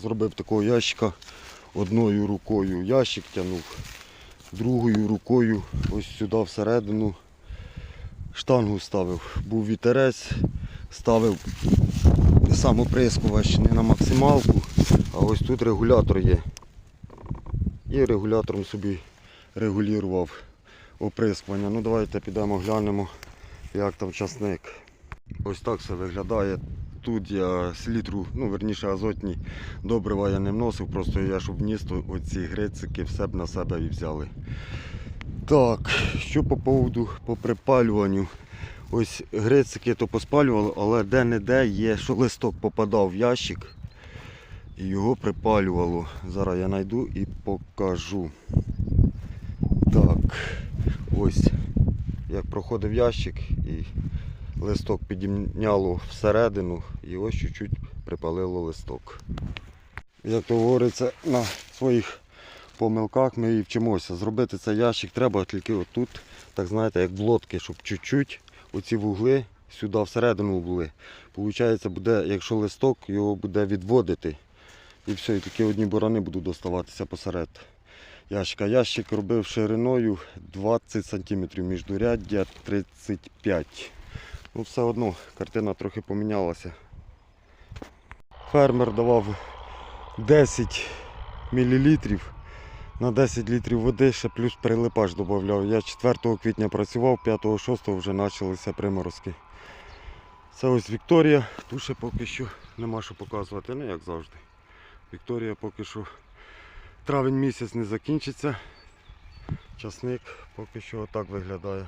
зробив такого ящика одною рукою. Ящик тягнув, другою рукою ось сюди всередину штангу ставив. Був вітерець, ставив сам оприскувач не на максималку, а ось тут регулятор є. І регулятором собі регулював оприскування. Ну давайте підемо глянемо, як там часник. Ось так все виглядає. Тут я слітру, ну верніше азотні добрива я не вносив, просто я щоб вніс, то оці грицики все б на себе і взяли. Так, що по поводу по припалюванню. Ось грицики то поспалювали, але де-не-де є, що листок попадав в ящик і його припалювало. Зараз я знайду і покажу. Так, ось як проходив ящик і листок підімняло всередину і ось чуть-чуть припалило листок. Як то говориться, на своїх помилках ми і вчимося. Зробити цей ящик треба тільки отут, так знаєте, як в лодки, щоб чуть-чуть оці вугли сюди всередину були. Получається, буде, якщо листок, його буде відводити. І все, і тільки одні борони будуть доставатися посеред ящика. Ящик робив шириною 20 см, міждуряддя 35 Ну все одно картина трохи помінялася. Фермер давав 10 мл на 10 літрів води, ще плюс прилипач додавав. Я 4 квітня працював, 5-6 вже почалися приморозки. Це ось Вікторія, тут ще поки що нема що показувати, ну як завжди. Вікторія поки що травень місяць не закінчиться. Часник поки що отак виглядає.